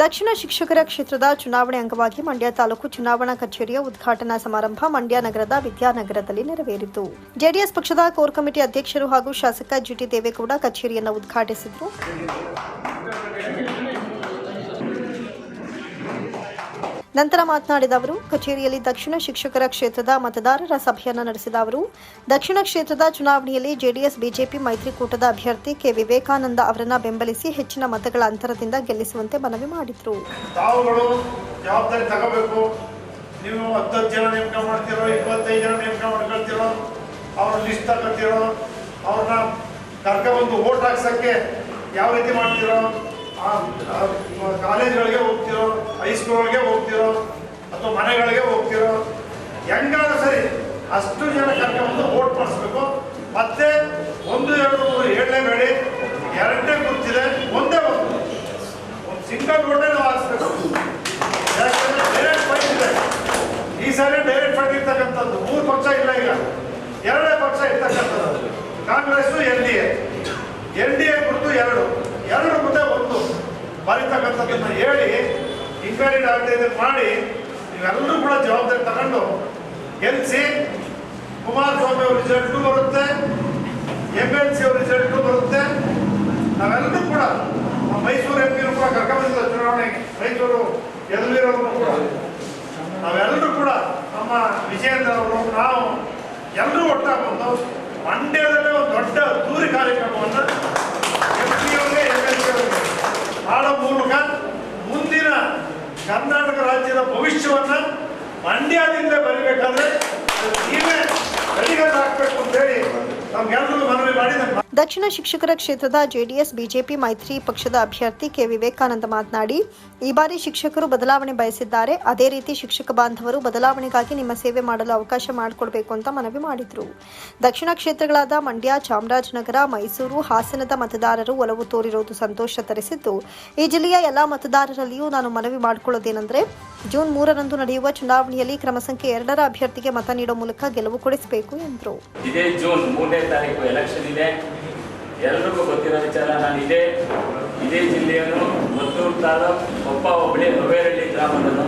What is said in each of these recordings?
ದಕ್ಷಿಣ ಶಿಕ್ಷಕರ ಕ್ಷೇತ್ರದ ಚುನಾವಣೆ ಅಂಗವಾಗಿ ಮಂಡ್ಯ ತಾಲೂಕು ಚುನಾವಣಾ ಕಚೇರಿಯ ಉದ್ಘಾಟನಾ ಸಮಾರಂಭ ಮಂಡ್ಯ ನಗರದ ವಿದ್ಯಾನಗರದಲ್ಲಿ ನೆರವೇರಿತು. ಜೆಡಿಎಸ್ ಪಕ್ಷದ ಕೋರ್ ಕಮಿಟಿ ಅಧ್ಯಕ್ಷರು ಹಾಗೂ ಶಾಸಕ ಜಿಟಿ ದೇವೇಗೌಡ ಕಚೇರಿಯನ್ನು ಉದ್ಘಾಟಿಸಿದರು. ನಂತರ ಮಾತನಾಡಿದ ಅವರು, ಕಚೇರಿಯಲ್ಲಿ ದಕ್ಷಿಣ ಶಿಕ್ಷಕರ ಕ್ಷೇತ್ರದ ಮತದಾರರ ಸಭೆಯನ್ನು ನಡೆಸಿದ ಅವರು, ದಕ್ಷಿಣ ಕ್ಷೇತ್ರದ ಚುನಾವಣೆಯಲ್ಲಿ ಜೆಡಿಎಸ್, ಬಿಜೆಪಿ ಮೈತ್ರಿಕೂಟದ ಅಭ್ಯರ್ಥಿ ಕೆ. ವಿವೇಕಾನಂದ ಅವರನ್ನು ಬೆಂಬಲಿಸಿ ಹೆಚ್ಚಿನ ಮತಗಳ ಅಂತರದಿಂದ ಗೆಲ್ಲಿಸುವಂತೆ ಮನವಿ ಮಾಡಿದರು. ನೀವು ಹತ್ತತ್ತು ಜನ ನೇಮಕ ಜನ ನೇಮಕ ಯಾವ ರೀತಿ ಮಾಡ್ತಿರೋ ಕಾಲೇಜ್ಗಳಿಗೆ ಹೋಗ್ತಿರೋ, ಹೈಸ್ಕೂಲ್ಗಳಿಗೆ ಹೋಗ್ತಿರೋ ಅಥವಾ ಮನೆಗಳಿಗೆ ಹೋಗ್ತಿರೋ ಹೆಂಗಾದ್ರೂ ಸರಿ ಅಷ್ಟು ಜನ ಕರ್ಕೊಂಡು ಓಟ್ ಮಾಡಿಸ್ಬೇಕು. ಮತ್ತೆ ಒಂದು, ಎರಡು, ಮೂರು ಹೇಳಲೇಬೇಡಿ ಎರಡನೇ ಗುರುತಿದೆ, ಒಂದೇ ಒಂದು. ಒಂದು ಸಿಂಗಲ್ ರೋಡೇ ನಾವು ಹಾಕ್ಸ್ಬೇಕು. ಯಾಕಂದ್ರೆ ಡೈರೆಕ್ಟ್ ಫೈಟ್ ಇದೆ. ಈ ಸಾರಿ ಡೈರೆಕ್ಟ್ ಫೈಟ್ ಇರ್ತಕ್ಕಂಥದ್ದು, ಮೂರು ಪಕ್ಷ ಇಲ್ಲ ಈಗ. ಎರಡೇ ಪಕ್ಷ ಇರ್ತಕ್ಕಂಥದ್ದು. Congress N D A. N D A ಗುರುತು ಎರಡು. ಎರಡು ಮುಂದೆ ಒಂದು. ಬರೀತಕ್ಕಂಥದ್ದನ್ನು ಹೇಳಿ ಇನ್ಕ್ವೈರಿ ಆಗದೆ ಮಾಡಿ ನೀವೆಲ್ಲರೂ ಕೂಡ ಜವಾಬ್ದಾರಿ ತಗೊಂಡು ಗೆಲ್ಲಿಸಿ ಕುಮಾರಸ್ವಾಮಿ ಅವ್ರ ರಿಸಲ್ಟು ಬರುತ್ತೆ ಎಂ ಎಲ್ ಸಿ ಅವ್ರ ರಿಸಲ್ಟು ಬರುತ್ತೆ. ನಾವೆಲ್ಲರೂ ಕೂಡ ಮೈಸೂರು ಎಂ ಪಿನೂ ಕೂಡ ಕರ್ಕೊಂಡ್ಬಂದಿದ್ದ ಚುನಾವಣೆಗೆ. ಮೈಸೂರು ಗೆಲ್ಲಿರೋರು ಕೂಡ. ನಾವೆಲ್ಲರೂ ಕೂಡ ನಮ್ಮ ವಿಜಯೇಂದ್ರ ಅವರು, ನಾವು ಎಲ್ಲರೂ ಒಟ್ಟಾಗಿ ಬಂದು ಮಂಡ್ಯದಲ್ಲೇ ಒಂದು ದೊಡ್ಡ ದೂರಿ ಕಾರ್ಯಕ್ರಮವನ್ನು ಎಂ ಪಿ ಅವರಿಗೆ ಎಂ ಎಲ್ ಸಿ ಅವರಿಗೆ ಮಾಡೋ ಮೂಲಕ ಮುಂದಿನ ಕರ್ನಾಟಕ ರಾಜ್ಯದ ಭವಿಷ್ಯವನ್ನ ಬರೀಬೇಕಾದ್ರೆ ನೀವೇ ಅಂತೇಳಿ ದಕ್ಷಿಣ ಶಿಕ್ಷಕರ ಕ್ಷೇತ್ರದ ಜೆಡಿಎಸ್, ಬಿಜೆಪಿ, ಮೈತ್ರಿ ಪಕ್ಷದ ಅಭ್ಯರ್ಥಿ ಕೆ. ವಿವೇಕಾನಂದ ಮಾತನಾಡಿ, ಈ ಬಾರಿ ಶಿಕ್ಷಕರು ಬದಲಾವಣೆ ಬಯಸಿದ್ದಾರೆ. ಅದೇ ರೀತಿ ಶಿಕ್ಷಕ ಬಾಂಧವರು ಬದಲಾವಣೆಗಾಗಿ ನಿಮ್ಮ ಸೇವೆ ಮಾಡಲು ಅವಕಾಶ ಮಾಡಿಕೊಡಬೇಕು ಅಂತ ಮನವಿ ಮಾಡಿದರು. ದಕ್ಷಿಣ ಕ್ಷೇತ್ರಗಳಾದ ಮಂಡ್ಯ, ಚಾಮರಾಜನಗರ, ಮೈಸೂರು, ಹಾಸನದ ಮತದಾರರು ಒಲವು ತೋರಿರುವುದು ಸಂತೋಷ ತರಿಸಿದ್ದು. ಈ ಜಿಲ್ಲೆಯ ಎಲ್ಲಾ ಮತದಾರರಲ್ಲಿಯೂ ನಾನು ಮನವಿ ಮಾಡಿಕೊಳ್ಳೋದೇನೆಂದರೆ ಜೂನ್ ಮೂರರಂದು ನಡೆಯುವ ಚುನಾವಣೆಯಲ್ಲಿ ಕ್ರಮ ಸಂಖ್ಯೆ ಎರಡರ ಅಭ್ಯರ್ಥಿಗೆ ಮತ ನೀಡೋ ಮೂಲಕ ಗೆಲುವು ಕೊಡಿಸಬೇಕು ಎಂದರು. ಇದೇ ಜೂನ್ ಮೂರನೇ ತಾರೀಕು ಎಲೆಕ್ಷನ್ ಇದೆ. ಎಲ್ರಿಗೂ ಗೊತ್ತಿರೋ ವಿಚಾರ ನಾನು ಇದೇ ಇದೇ ಜಿಲ್ಲೆಯನ್ನು ಮದ್ದೂರು ತಾಲೂಕು ಒಬ್ಬ ಒಬ್ಬಳಿ ನೊವೇರಳ್ಳಿ ಗ್ರಾಮದನು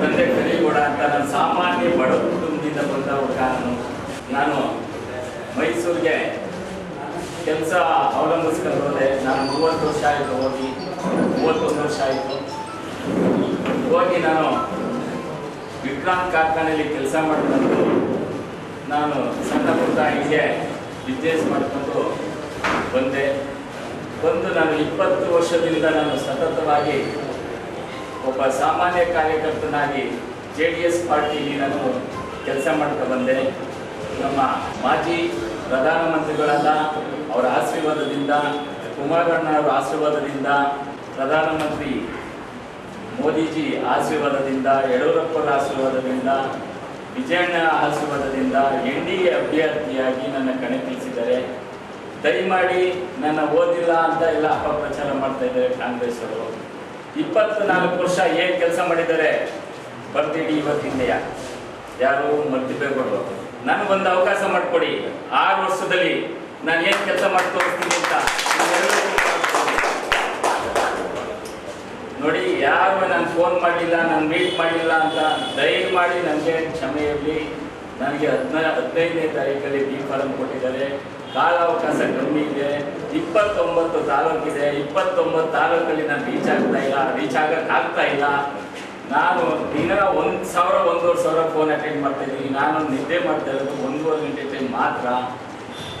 ತಂದೆ ಕರಿಗೌಡ ಅಂತ ನಾನು ಸಾಮಾನ್ಯ ಬಡ ಕುಟುಂಬದಿಂದ ಬಂದ ಕಾರಣ ನಾನು ಮೈಸೂರಿಗೆ ಕೆಲಸ ಅವಲಂಬಿಸ್ಕೊಂಡು ಹೋದೆ. ನಾನು ಮೂವತ್ತು ವರ್ಷ ಆಯಿತು ಹೋಗಿ. ಮೂವತ್ತೊಂದು ವರ್ಷ ಆಯಿತು. ಹೋಗಿ ನಾನು ವಿಕ್ರಾಂತ್ ಕಾರ್ಖಾನೆಯಲ್ಲಿ ಕೆಲಸ ಮಾಡ್ಕೊಂಡು ನಾನು ಸಣ್ಣ ಪುಟ್ಟ ಹೀಗೆ ಬಿಸ್ನೆಸ್ ಮಾಡಿಕೊಂಡು ಬಂದೆ. ಬಂದು ನಾನು ಇಪ್ಪತ್ತು ವರ್ಷದಿಂದ ನಾನು ಸತತವಾಗಿ ಒಬ್ಬ ಸಾಮಾನ್ಯ ಕಾರ್ಯಕರ್ತನಾಗಿ ಜೆ ಡಿ ಎಸ್ ಪಾರ್ಟಿಯಲ್ಲಿ ನಾನು ಕೆಲಸ ಮಾಡ್ತಾ ಬಂದೆ. ನಮ್ಮ ಮಾಜಿ ಪ್ರಧಾನಮಂತ್ರಿಗಳಾದ ಅವರ ಆಶೀರ್ವಾದದಿಂದ ಕುಮಾರಣ್ಣವರ ಆಶೀರ್ವಾದದಿಂದ ಪ್ರಧಾನಮಂತ್ರಿ ಮೋದಿಜಿ ಆಶೀರ್ವಾದದಿಂದ ಯಡಿಯೂರಪ್ಪನ ಆಶೀರ್ವಾದದಿಂದ, ವಿಜಯಣ್ಣ ಆಶೀರ್ವಾದದಿಂದ ಎನ್ ಡಿ ಎ ಅಭ್ಯರ್ಥಿಯಾಗಿ ನನ್ನ ಕಣಕ್ಕಿಳಿಸಿದ್ದಾರೆ ದಯಮಾಡಿ ನನ್ನ ಓದಿಲ್ಲ ಅಂತ ಎಲ್ಲ ಅಪಪ್ರಚಾರ ಮಾಡ್ತಾ ಇದ್ದಾರೆ ಕಾಂಗ್ರೆಸ್ ಅವರು. ಇಪ್ಪತ್ನಾಲ್ಕು ವರ್ಷ ಏನು ಕೆಲಸ ಮಾಡಿದ್ದಾರೆ? ಬರ್ತೀಡಿ ಇವತ್ತಿಂದೆಯ ಯಾರು ಮರ್ತಿಬೇಗೌಡರು ನನಗೊಂದು ಅವಕಾಶ ಮಾಡಿಕೊಡಿ. ಆರು ವರ್ಷದಲ್ಲಿ ನಾನು ಏನು ಕೆಲಸ ಮಾಡಿ ಅಂತ. ನಾನು ಫೋನ್ ಮಾಡಿಲ್ಲ, ನಾನು ಮೀಟ್ ಮಾಡಿಲ್ಲ ಅಂತ ದಯಮಾಡಿ ನನಗೆ ಕ್ಷಮೆ ಇರಲಿ ನನಗೆ ಹದಿನ ಹದಿನೈದನೇ ತಾರೀಕಲ್ಲಿ ಬಿ ಫಾರಂ ಕೊಟ್ಟಿದ್ದಾರೆ. ಕಾಲಾವಕಾಶ ಕಮ್ಮಿ ಇದೆ. ಇಪ್ಪತ್ತೊಂಬತ್ತು ತಾಲೂಕಿದೆ ಇಪ್ಪತ್ತೊಂಬತ್ತು ತಾಲೂಕಲ್ಲಿ ನಾನು ರೀಚ್ ಆಗ್ತಾ ಇಲ್ಲ. ರೀಚ್ ಆಗೋಕ್ಕಾಗ್ತಾ ಇಲ್ಲ. ನಾನು ದಿನ ಒಂದು ಸಾವಿರ, ಒಂದೂವರೆ ಸಾವಿರ ಫೋನ್ ಅಟೆಂಡ್ ಮಾಡ್ತಾಯಿದ್ದೀನಿ ನಾನು ನಿದ್ದೆ ಮಾಡ್ತಾ ಇರೋದು ಒಂದೂವರೆ ಗಂಟೆ ಟೈಮ್ ಮಾತ್ರ.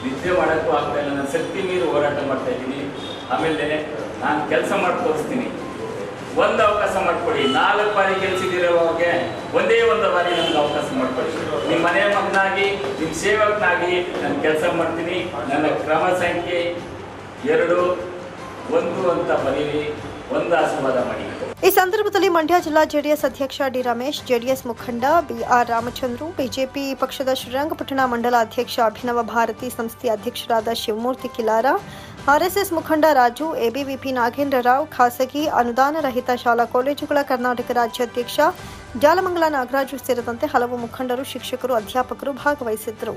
ನಿದ್ದೆ ಮಾಡೋಕ್ಕೂ ಆಗ್ತಾ ಇಲ್ಲ. ನಾನು ಶಕ್ತಿ ಮೀರಿ ಹೋರಾಟ ಮಾಡ್ತಾ ಇದ್ದೀನಿ. ಆಮೇಲೆ ನಾನು ಕೆಲಸ ಮಾಡಿ ತೋರಿಸ್ತೀನಿ. ಒಂದು ಅವಕಾಶ ಮಾಡಿಕೊಡಿ ನಾಲ್ಕು ಬಾರಿ ಗೆಲ್ಸಿದಿರೋರಿಗೆ ಒಂದೇ ಒಂದು ಬಾರಿ ನನಗೆ ಅವಕಾಶ ಮಾಡಿಕೊಡಿ ನಿಮ್ಮ ಮನೆ ಮಗನಾಗಿ, ನಿಮ್ಮ ಸೇವಕನಾಗಿ ನಾನು ಕೆಲಸ ಮಾಡ್ತೀನಿ. ನನ್ನ ಕ್ರಮ ಸಂಖ್ಯೆ ಎರಡು, ಒಂದು ಅಂತ ಬರೀರಿ. ಒಂದು ಆಶೀರ್ವಾದ ಮಾಡಿ. ಈ ಸಂದರ್ಭದಲ್ಲಿ ಮಂಡ್ಯ ಜಿಲ್ಲಾ ಜೆಡಿಎಸ್ ಅಧ್ಯಕ್ಷ ಡಿ ರಮೇಶ್, ಜೆಡಿಎಸ್ ಮುಖಂಡ ಬಿ ಆರ್ ರಾಮಚಂದ್ರು, ಬಿಜೆಪಿ ಪಕ್ಷದ ಶ್ರೀರಂಗಪಟ್ಟಣ ಮಂಡಲ ಅಧ್ಯಕ್ಷ ಅಭಿನವ ಭಾರತಿ, ಸಂಸ್ಥೆಯ ಅಧ್ಯಕ್ಷರಾದ ಶಿವಮೂರ್ತಿ ಕಿಲಾರ ಆರ್ಎಸ್ಎಸ್ ಮುಖಂಡ ರಾಜು, ಎಬಿವಿಪಿ ನಾಗೇಂದ್ರ ರಾವ್, ಖಾಸಗಿ ಅನುದಾನ ರಹಿತ ಶಾಲಾ ಕಾಲೇಜುಗಳ ಕರ್ನಾಟಕ ರಾಜ್ಯಾಧ್ಯಕ್ಷ ಜಾಲಮಂಗಲ ನಾಗರಾಜು ಸೇರಿದಂತೆ ಹಲವು ಮುಖಂಡರು, ಶಿಕ್ಷಕರು, ಅಧ್ಯಾಪಕರು ಭಾಗವಹಿಸಿದ್ದರು.